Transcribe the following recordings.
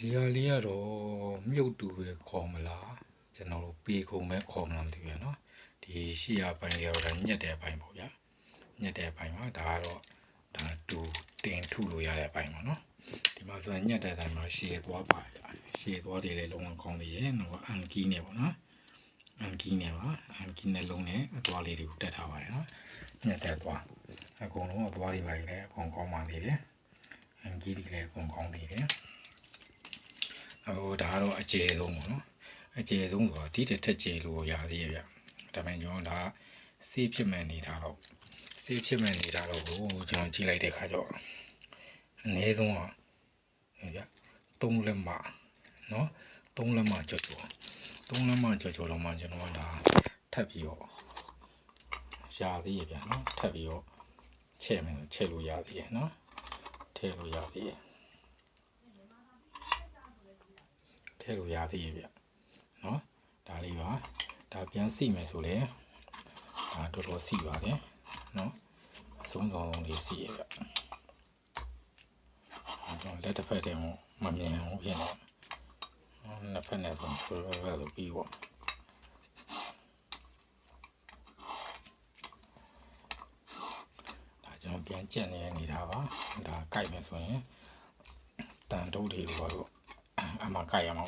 ဒီဟာလေးကတော့မြုပ်တူပဲခေါ်မလားကျွန်တော်တို့ပေခုံပဲခေါ်မလားမသိဘူးเนาะဒီရှေ့ရပိုင်းလေးကတော့ညက်တဲ့ပိုင်းပေါ့ဗျာညက်တဲ့ပိုင်းပါဒါကတော့ဒါတူတင်ထုလို့ရတဲ့အပိုင်းပေါ့เนาะဒီမှာဆိုရင်ညက်တဲ့တိုင်းမှာရှေ့သွားပါရှေ့သွားတွေလည်းလုံးဝကောင်းသေးရဲ့တော့အန်ကီနဲ့ပေါ့နော်အန်ကီနဲ့ပါအန်ကီနဲ့လုံးနဲ့အသွားလေးတွေကိုတက်ထားပါတယ်နော်ညက်တဲ့သွားအကုန်လုံးအသွားတွေပါလည်းအကုန်ကောင်းပါသေးတယ်အန်ကီတွေလည်းအကုန်ကောင်းသေးတယ် ဟိုဒါကတော့အကျယ်ဆုံးပေါ့နော်အကျယ်ဆုံးဆိုတော့ဒီတစ်ထက်ကျယ်လို့ရသေးရဲ့ဗျဒါပေမဲ့ကျွန်တော်ဒါစေးဖြစ်မဲ့နေတာတော့စေးဖြစ်မဲ့နေတာတော့ကိုကျွန်တော်ကြည့်လိုက်တဲ့ခါကျတော့အနည်းဆုံးကဟဲ့ဗျသုံးလက်မနော်သုံးလက်မကြော်ကြော်သုံးလက်မကြော်ကြော်တော့မှကျွန်တော်ကဒါထပ်ပြီးတော့ရာသေးရဲ့ဗျနော်ထပ်ပြီးတော့ချဲ့မယ်ချဲ့လို့ရသေးရဲ့နော်ထည့်လို့ရသေးရဲ့ ထည့်လို့ရသေးရဲ့ဗျနော်ဒါလေးပါဒါပြန်စီမယ်ဆိုလေဒါတော်တော်စီပါတယ်နော်အဆုံးစုံဆုံးလေးစီရဲ့ဗျကျွန်တော်လက်တစ်ဖက်တည်းမမမြင်ဘူးဖြစ်နေနှစ်ဖက်နဲ့ဆိုဆိုရရဆိုပြီးပေါ့ဒါကျွန်တော်ပြန်ကြက်နေနေတာပါဒါကြိုက်မယ်ဆိုရင်တန်တုပ်တွေတော့တော့အ မှကြိုက်ရမှာ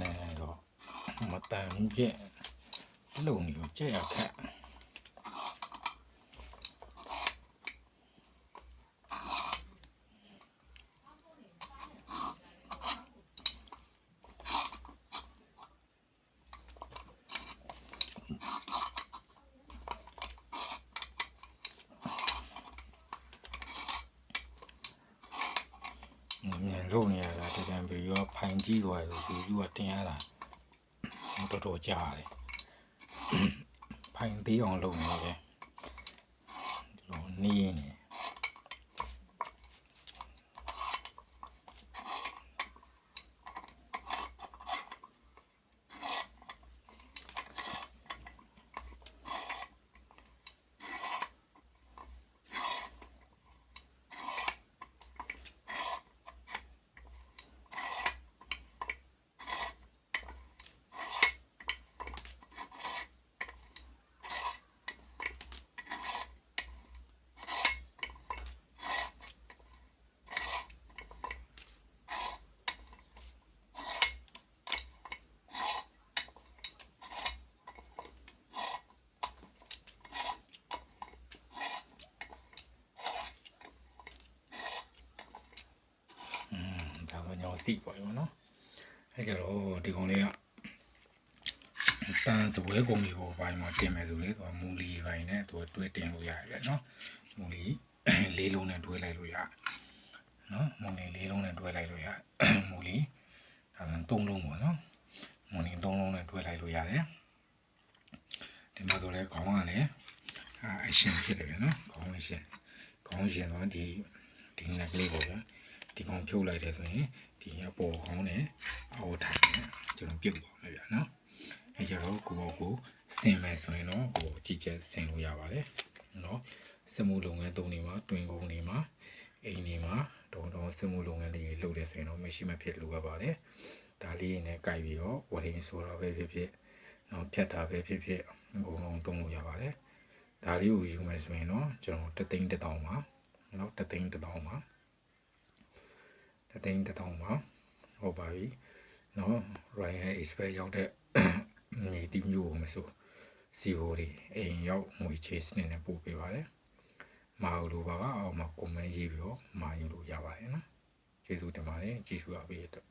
နဲ့တော့မတန်ဘူးပြည့်လုံနေလို့ကြက်ရခက် မြင်လို့နေရတာဒီကံပြီးရောဖိုင်ကြီးသွားလို့ယူယူကတင်ရတာတော်တော်ကြားတယ်ဖိုင်သေးအောင်လုပ်နေတယ်ဒီလိုနေနေ ဒါကညော စီပေါ့ရောနော်အဲကြတော့ဒီကောင်လေးကတန်စပွဲကုံကြီးကိုဘိုင်းမှာတင်မယ်ဆိုလေသူကမူလီဘိုင်းနဲ့သူတွဲတင်လို့ရတယ်နော်မူလီလေးလုံးနဲ့တွဲလိုက်လို့ရနော်မူလီလေးလုံးနဲ့တွဲလိုက်လို့ရမူလီဒါဆိုသုံးလုံးပေါ့နော်မူလီသုံးလုံးနဲ့တွဲလိုက်လို့ရတယ်ဒီမှာဆိုလဲခေါင်းကလည်းအာအရှင်ဖြစ်တယ်ဗျနော်ခေါင်းအရှင်ခေါင်းရှင်တော့ဒီဒီငက်ကလေးပေါ့ဗျာဒီကောင်ဖြုတ်လိုက်တယ်ဆိုရင် ဒီအပေါ်ခေါင်းနဲ့အောက်ထိုင်နဲ့ကျွန်တော်ပြုတ်သွားမယ်ဗျာနော်အဲကြတော့ကိုယ့်ကိုစင်မယ်ဆိုရင်တော့ကိုယ်ကြည့်ချက်စင်လို့ရပါတယ်နော်စက်မှုလုပ်ငန်းသုံးနေမှာတွင်ကုန်နေမှာအိမ်နေမှာတုံတုံစက်မှုလုပ်ငန်းတွေလုပ်တယ်ဆိုရင်တော့မရှိမဖြစ်လိုရပါတယ်ဒါလေးနဲ့ကြိုက်ပြီးတော့ဝရင်းဆိုတာပဲဖြစ်ဖြစ်နော်ဖြတ်တာပဲဖြစ်ဖြစ်အကုန်လုံးသုံးလို့ရပါတယ်ဒါလေးကိုယူမယ်ဆိုရင်တော့ကျွန်တော်တသိန်းတစ်တောင်ပါနော်တသိန်းတစ်တောင်ပါ အသိန်းတစ်ထောင်ပါဟုတ်ပါပြီနော် Ryan Express ရောက်တဲ့မြေတီမျိုးကိုမဆို CO တွေအိမ်ရောက်ငွေချေစနစ်နဲ့ပို့ပေးပါတယ်မအောင်လို့ပါကအောင်မှာ comment ရေးပြီးတော့မာယူလို့ရပါတယ်နော်ကျေးဇူးတင်ပါတယ်ကြည့်ရှုရပေးတဲ့အတွက်